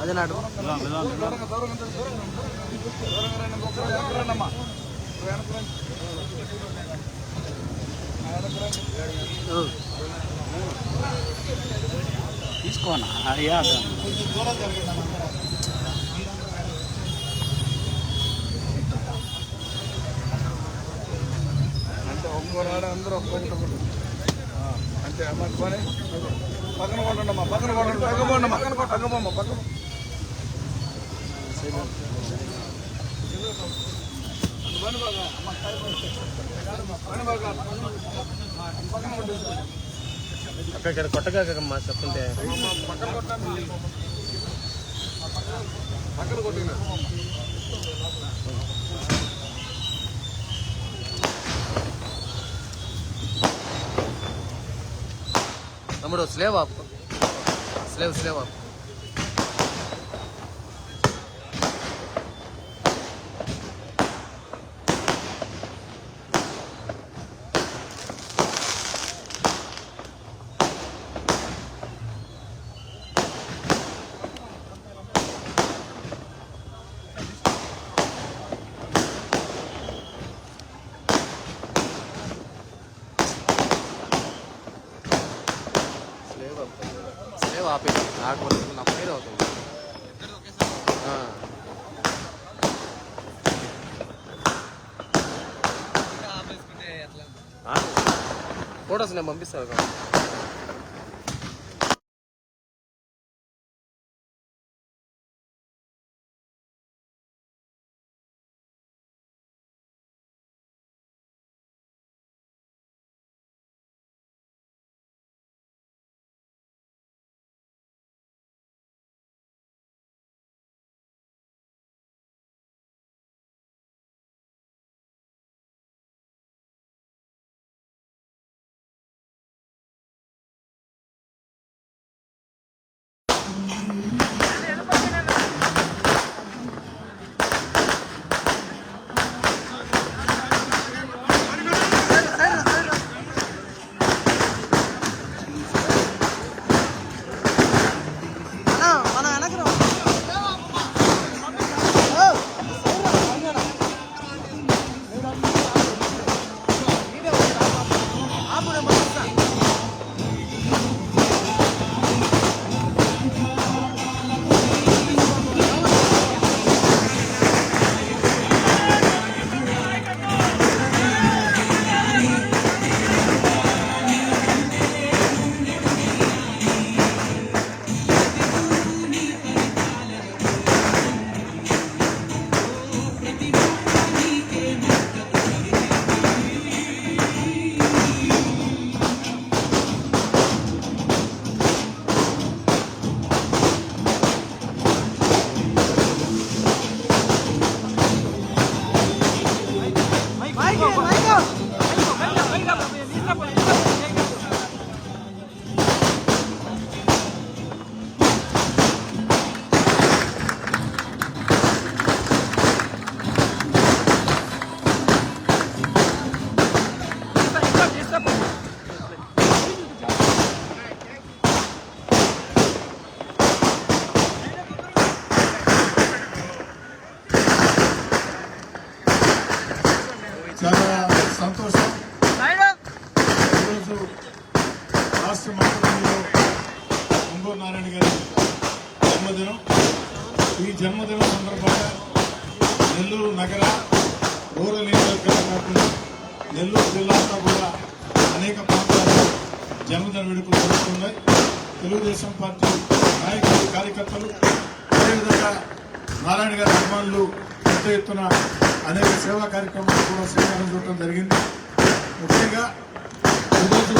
అదే నాడు తీసుకోనా అయ్యా అంటే ఒక్కోనాడు అందరూ ఒక్కొక్కటి పని. పక్కన కొట్టండి అమ్మా పక్కన కొట్టండి. పక్కన పోండి అమ్మా. పక్కన కొట్ట- పోమ్మా, పక్కన అక్కడ ఇక్కడ కొట్టగా మా చెప్తుంటే. పక్కన కొట్టండి పక్కన కొట్టిన. తమ్ముడు స్లేవ్ ఆపు స్లేవ్ స్లేవ్ ఆపు స్లేవ్ ఆపు స్లేవ్ ఆపే నాకు నా పేరు అవుతుంది. ఫోటోస్ నేను పంపిస్తాను రాష్ట్ర మంత్రిలో ఒంగోలు నారాయణ గారి జన్మదినం. ఈ జన్మదినం సందర్భంగా నెల్లూరు నగర రూరల్ నియోజకవర్గం కాకుండా నెల్లూరు జిల్లాలో కూడా అనేక ప్రాంతాల్లో జన్మదిన వేడుకలు జరుగుతున్నాయి. తెలుగుదేశం పార్టీ నాయకులు కార్యకర్తలు అదేవిధంగా నారాయణ గారి అభిమానులు పెద్ద ఎత్తున అనేక సేవా కార్యక్రమాలు కూడా శ్రీకారం చూడటం జరిగింది. ముఖ్యంగా ఈరోజు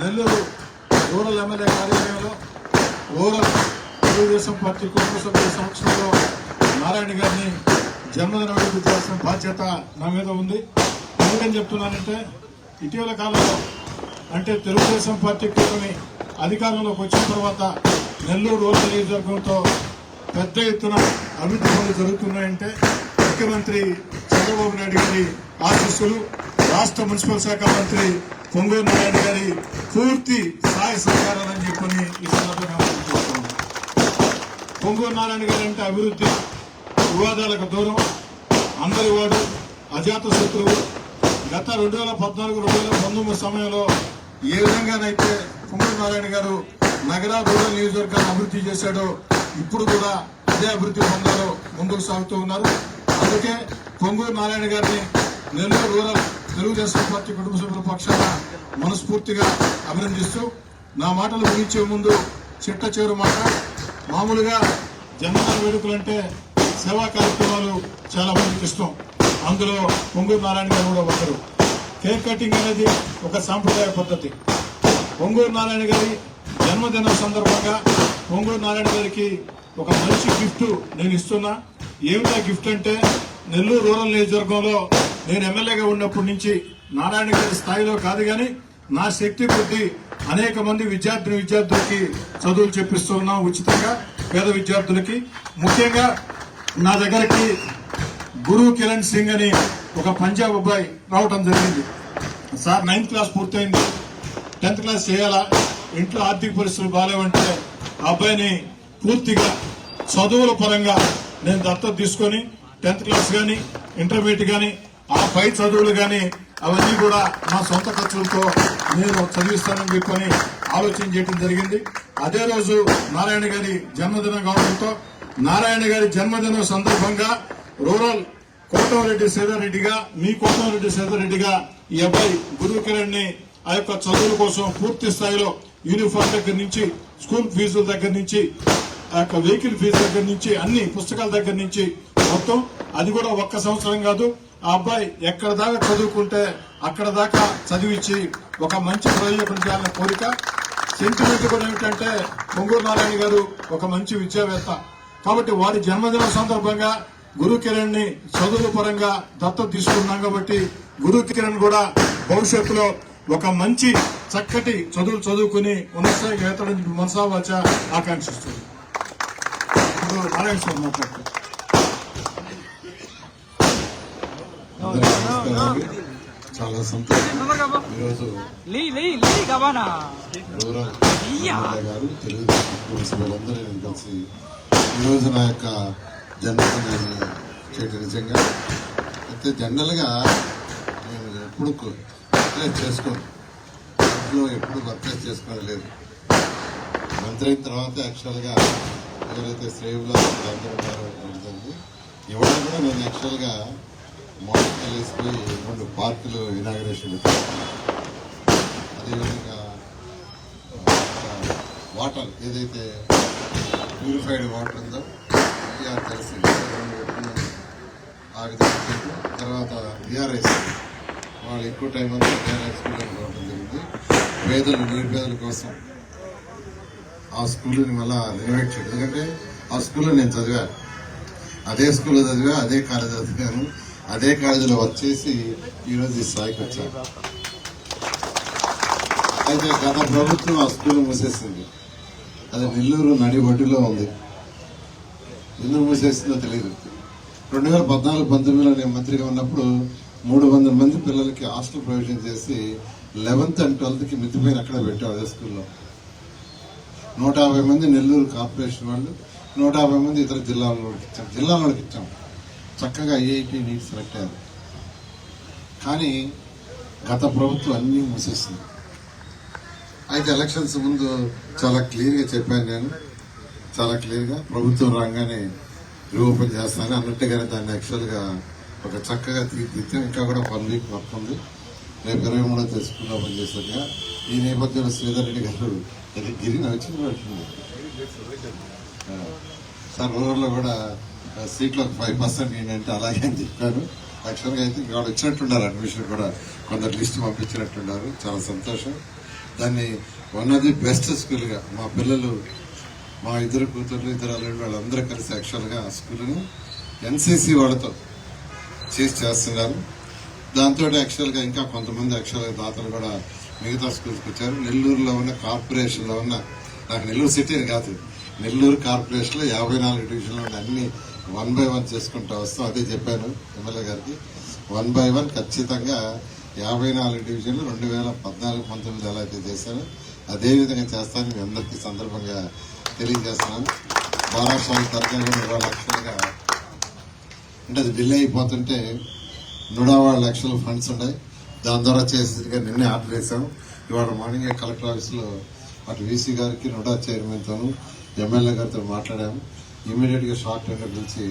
నెల్లూరు రూరల్ ఎమ్మెల్యే కార్యాలయంలో రూరల్ తెలుగుదేశం పార్టీ కుటుంబ సభ్యుల సమక్షంలో నారాయణ గారిని జన్మదిన అభివృద్ధి చేయాల్సిన బాధ్యత నా మీద ఉంది. ఎందుకని చెప్తున్నానంటే ఇటీవల కాలంలో అంటే తెలుగుదేశం పార్టీ కూటమి అధికారంలోకి వచ్చిన తర్వాత నెల్లూరు రూరల్ నియోజకవర్గంతో పెద్ద ఎత్తున అభివృద్ధి పనులు జరుగుతున్నాయంటే ముఖ్యమంత్రి చంద్రబాబు నాయుడు గారి ఆశీస్సులు రాష్ట్ర మున్సిపల్ శాఖ మంత్రి పొంగూరు నారాయణ గారి పూర్తి సహాయ సహకారాలని చెప్పని ఈ సందర్భంగా పొంగూరు నారాయణ గారు అంటే అభివృద్ధి వివాదాలకు దూరం అందరి వాడు అజాత శత్రువు. గత రెండు వేల పద్నాలుగు రెండు వేల పంతొమ్మిది సమయంలో ఏ విధంగానైతే పొంగూరు నారాయణ గారు నగర రూరల్ నియోజకవర్గాన్ని అభివృద్ధి చేశాడో ఇప్పుడు కూడా అదే అభివృద్ధి పొందాలో ముందుకు సాగుతూ ఉన్నారు. అందుకే పొంగూరు నారాయణ గారిని నెల్లూరు రూరల్ తెలుగుదేశం పార్టీ కుటుంబ సభ్యుల పక్షాన మనస్ఫూర్తిగా అభినందిస్తూ నా మాటలు ముగించే ముందు చిట్ట చివరి మాట. మామూలుగా జన్మదిన వేడుకలంటే సేవా కార్యక్రమాలు చాలా మందికి ఇష్టం. అందులో పొంగూరు నారాయణ గారు కూడా ఒకరు. కేక్ కటింగ్ అనేది ఒక సాంప్రదాయ పద్ధతి. పొంగూరు నారాయణ గారి జన్మదినం సందర్భంగా పొంగూరు నారాయణ గారికి ఒక మంచి గిఫ్ట్ నేను ఇస్తున్నా. ఏమిటా గిఫ్ట్ అంటే నెల్లూరు రూరల్ నియోజకవర్గంలో నేను ఎమ్మెల్యేగా ఉన్నప్పటి నుంచి నారాయణ గారి స్థాయిలో కాదు కానీ నా శక్తి కొద్దీ అనేక మంది విద్యార్థిని విద్యార్థులకి చదువులు చెప్పిస్తూ ఉన్నాం ఉచితంగా పేద విద్యార్థులకి. ముఖ్యంగా నా దగ్గరికి గురు కిరణ్ సింగ్ అని ఒక పంజాబ్ అబ్బాయి రావటం జరిగింది. సార్ నైన్త్ క్లాస్ పూర్తయింది. టెన్త్ క్లాస్ చేయాలా? ఇంట్లో ఆర్థిక పరిస్థితులు బాగాలేవంటే ఆ అబ్బాయిని పూర్తిగా చదువుల పరంగా నేను దత్తత తీసుకొని టెన్త్ క్లాస్ కానీ ఇంటర్మీడియట్ కానీ పై చదువులు కానీ అవన్నీ కూడా నా సొంత ఖర్చులతో నేను చదివిస్తానని చెప్పని ఆలోచన చేయడం జరిగింది. అదే రోజు నారాయణ గారి జన్మదినం కావడంతో నారాయణ గారి జన్మదినం సందర్భంగా రూరల్ కోటమరెడ్డి సేదారెడ్డిగా మీ కోటమరెడ్డి సేదారెడ్డిగా ఈ అబ్బాయి గురువు కిరణ్ని ఆ యొక్క చదువుల కోసం పూర్తి స్థాయిలో యూనిఫామ్ దగ్గర నుంచి స్కూల్ ఫీజుల దగ్గర నుంచి ఆ యొక్క వెహికల్ ఫీజు దగ్గర నుంచి అన్ని పుస్తకాల దగ్గర నుంచి మొత్తం. అది కూడా ఒక్క సంవత్సరం కాదు. ఆ అబ్బాయి ఎక్కడ దాకా చదువుకుంటే అక్కడ దాకా చదివించి ఒక మంచి ప్రయోజనం చేయాలనే కోరిక. సెంటిమెంట్ కూడా ఏమిటంటే పొంగూరు నారాయణ గారు ఒక మంచి విద్యావేత్త. కాబట్టి వారి జన్మదిన సందర్భంగా గురు కిరణ్ని చదువుల పరంగా దత్తత తీసుకున్నాం కాబట్టి గురు కిరణ్ కూడా భవిష్యత్తులో ఒక మంచి చక్కటి చదువులు చదువుకుని ఉన్నతస్థాయికి ఎత్తడం మనసా ఆకాంక్షిస్తుంది. ఇప్పుడు నారాయణ స్వామి మాట్లాడుతున్నారు చాలా సంతోషం. ఈరోజు గారు తెలుగుదేశం కలిసి ఈరోజు నా యొక్క జన్మదినాన్ని చేయడం నిజంగా అయితే జనరల్గా నేను ఎప్పుడు వర్క్లైజ్ చేసుకోను. ఇంట్లో ఎప్పుడు వర్క్లైజ్ చేసుకునేది లేదు. మంత్రి అయిన తర్వాత యాక్చువల్గా ఎవరైతే శ్రేయులు అందరూ ఉన్నారో కూడా నేను యాక్చువల్గా మార్నింగ్ వెళ్ళేసి రెండు పార్కులు ఇనాగ్రేషన్ అదేవిధంగా వాటర్ ఏదైతే ప్యూరిఫైడ్ వాటర్ ఉందో అది తెలిసి రెండు ఆ విధంగా తర్వాత బీఆర్ఎస్ వాళ్ళు ఎక్కువ టైం అంతా బీఆర్ఎస్ స్కూల్లో రావడం జరిగింది. పేదలు నిరుపేదల కోసం ఆ స్కూల్ని మళ్ళీ రెనోవేట్ చేయడం. ఎందుకంటే ఆ స్కూల్లో నేను చదివాను. అదే స్కూల్లో చదివా అదే కాలేజ్ చదివాను. అదే కాలేజీలో వచ్చేసి ఈరోజు ఈ స్థాయికి వచ్చాను. అయితే గత ప్రభుత్వం ఆ స్కూల్ మూసేసింది. అది నెల్లూరు నడిబొడ్డులో ఉంది. ఎందుకు మూసేసిందో తెలియదు రెండు వేల పద్నాలుగు పంతొమ్మిదిలో నేను మంత్రిగా ఉన్నప్పుడు మూడు వందల మంది పిల్లలకి హాస్టల్ ప్రొవిజన్ చేసి లెవెన్త్ అండ్ ట్వెల్త్కి మితిపోయిన అక్కడ పెట్టాం అదే స్కూల్లో. నూట యాభై మంది నెల్లూరు కార్పొరేషన్ వాళ్ళు నూట యాభై మంది ఇతర జిల్లాల వాళ్ళకి ఇచ్చాం. జిల్లాల వాళ్ళకి ఇచ్చాం. చక్కగా ఐఐటి నీట్ సెలెక్ట్ అయ్యారు. కానీ గత ప్రభుత్వం అన్నీ మూసేసింది. అయితే ఎలక్షన్స్ ముందు చాలా క్లియర్గా చెప్పాను నేను. చాలా క్లియర్గా ప్రభుత్వం రాగానే రీఓపెన్ చేస్తాను అన్నట్టుగానే దాన్ని యాక్చువల్గా ఒక చక్కగా తీర్చిదిద్దాం. ఇంకా కూడా వన్ వీక్ వర్క్ ఉంది. రేపు ఇరవై మూడో తెలుసుకుని ఓపెన్ ఈ నేపథ్యంలో శ్రీధర్ రెడ్డి గారు అది గిరి. నచ్చింది పడుతుంది సార్ ఊళ్ళో కూడా ఆ, సీట్లో ఫైవ్ పర్సెంట్ ఏంటంటే అలాగే అని చెప్పాను యాక్చువల్గా అయితే ఇక్కడ వచ్చినట్టున్నారు అడ్మిషన్ కూడా కొందరు లిస్ట్ పంపించినట్టున్నారు. చాలా సంతోషం. దాన్ని వన్ ఆఫ్ ది బెస్ట్ స్కూల్గా మా పిల్లలు మా ఇద్దరు కూతుర్లు ఇద్దరు అల్లుడు వాళ్ళందరూ కలిసి యాక్చువల్గా ఆ స్కూల్ని ఎన్సీసీ వాళ్ళతో చేసి చేస్తున్నారు. దాంతో యాక్చువల్గా ఇంకా కొంతమంది యాక్చువల్గా దాతలు కూడా మిగతా స్కూల్స్కి వచ్చారు. నెల్లూరులో ఉన్న కార్పొరేషన్లో ఉన్న నాకు నెల్లూరు సిటీ అని కాదు నెల్లూరు కార్పొరేషన్లో యాభై నాలుగు డివిజన్లో ఉన్న అన్ని వన్ బై వన్ చేసుకుంటూ వస్తాం. అదే చెప్పాను ఎమ్మెల్యే గారికి. వన్ బై వన్ ఖచ్చితంగా యాభై నాలుగు డివిజన్లు రెండు వేల పద్నాలుగు పంతొమ్మిది ఎలా అయితే చేశాను అదేవిధంగా చేస్తానని మీ అందరికీ సందర్భంగా తెలియజేస్తున్నాను. బాలాస్వామి తరగతి కూడా ఇరవై లక్షలుగా అంటే అది డిలే అయిపోతుంటే నూట యాభై లక్షల ఫండ్స్ ఉన్నాయి. దాని ద్వారా చేసేదిగా నిన్నే ఆర్డర్ వేసాం ఇవాళ మార్నింగ్ కలెక్టర్ ఆఫీస్లో అటు వీసీ గారికి నూడా చైర్మన్తోనూ ఎమ్మెల్యే గారితో మాట్లాడాము. ఇమీడియట్గా షార్ట్ టెండర్ పిలిచి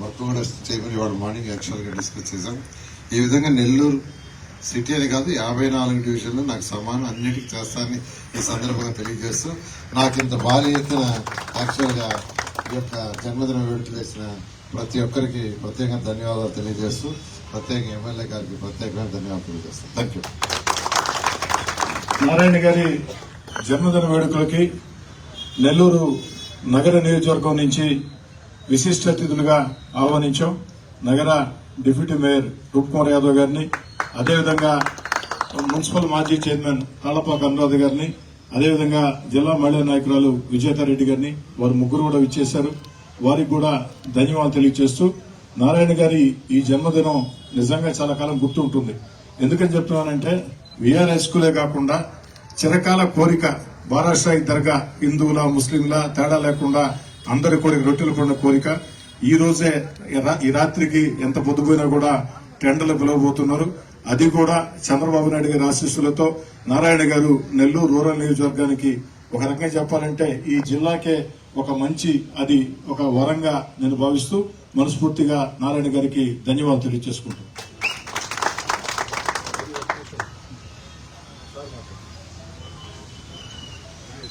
వర్క్ కూడా చేయమని వాడు మార్నింగ్ యాక్చువల్గా డిస్కస్ చేశాం. ఈ విధంగా నెల్లూరు సిటీ అని కాదు యాభై నాలుగు డివిజన్లు నాకు సమానం అన్నిటికీ చేస్తానని ఈ సందర్భంగా తెలియజేస్తూ నాకు ఇంత భారీ ఎత్తున యాక్చువల్ ఈ యొక్క జన్మదిన వేడుకలు చేసిన ప్రతి ఒక్కరికి ప్రత్యేకంగా ధన్యవాదాలు తెలియజేస్తూ ప్రత్యేకంగా ఎమ్మెల్యే గారికి ప్రత్యేకమైన ధన్యవాదాలు తెలియజేస్తాను థ్యాంక్ యూ నారాయణ గారి జన్మదిన వేడుకలకి నెల్లూరు నగర నియోజకవర్గం నుంచి విశిష్ట అతిథులుగా ఆహ్వానించాం. నగర డిప్యూటీ మేయర్ రూప్కుమార్ యాదవ్ గారిని అదేవిధంగా మున్సిపల్ మాజీ చైర్మన్ తాళపాక అనురాధ గారిని అదేవిధంగా జిల్లా మహిళా నాయకురాలు విజేతారెడ్డి గారిని వారు ముగ్గురు కూడా విచ్చేశారు. వారికి కూడా ధన్యవాదాలు తెలియజేస్తూ నారాయణ గారి ఈ జన్మదినం నిజంగా చాలా కాలం గుర్తుంటుంది ఎందుకని చెప్తున్నానంటే విఆర్ హై స్కూలే కాకుండా చిరకాల కోరిక బారాషాయి దర్గా హిందువుల ముస్లింల తేడా లేకుండా అందరి కూడా రొట్టెలు కొన్న కోరిక. ఈ రోజే ఈ రా- ఈ రాత్రికి ఎంత పొద్దుపోయినా కూడా టెండర్లు పిలవబోతున్నారు. అది కూడా చంద్రబాబు నాయుడు గారి ఆశీస్సులతో. నారాయణ గారు నెల్లూరు రూరల్ నియోజకవర్గానికి ఒక రకంగా చెప్పాలంటే ఈ జిల్లాకే ఒక మంచి అది ఒక వరంగా నేను భావిస్తూ మనస్ఫూర్తిగా నారాయణ గారికి ధన్యవాదాలు తెలియజేసుకుంటాను